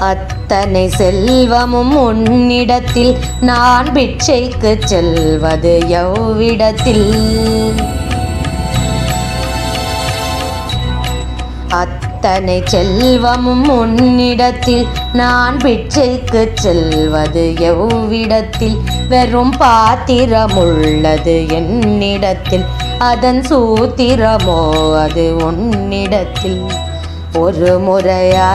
அத்தனை செல்வமும் உன்னிடத்தில். நான் பிச்சைக்கு செல்வது எவ்விடத்தில்? அத்தனை செல்வமும் உன்னிடத்தில். நான் பிச்சைக்கு செல்வது எவ்விடத்தில்? வெறும் பாத்திரமுள்ளது என்னிடத்தில். அதன் சூத்திரமோ அது உன்னிடத்தில். ஒரு முறையா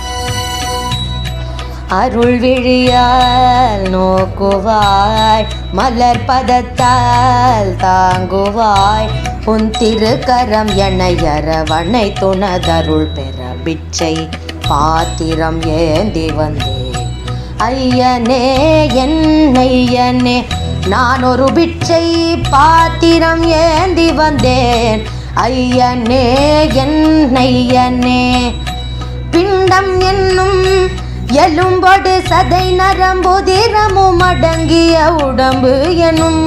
அருள் விழியால் நோக்குவாய் மலர் பதத்தால் தாங்குவாய். உன் திருக்கரம் என அரவணை துணதருள் பெற பிச்சை பாத்திரம் ஏந்தி வந்தேன். ஐயனே என்னையனே நான் ஒரு பிச்சை பாத்திரம் ஏந்தி வந்தேன். ஐயனே என்னையனே பிண்டம் என்னும் எலும்பொடு சதை நரம்புதிரமும் அடங்கிய உடம்பு எனும்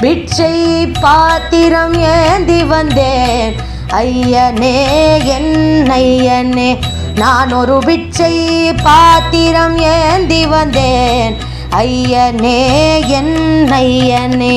பிட்சை பாத்திரம் ஏந்தி வந்தேன். ஐயனே என் ஐயனே நான் ஒரு பிட்சை பாத்திரம் ஏந்தி வந்தேன். ஐயனே என் ஐயனே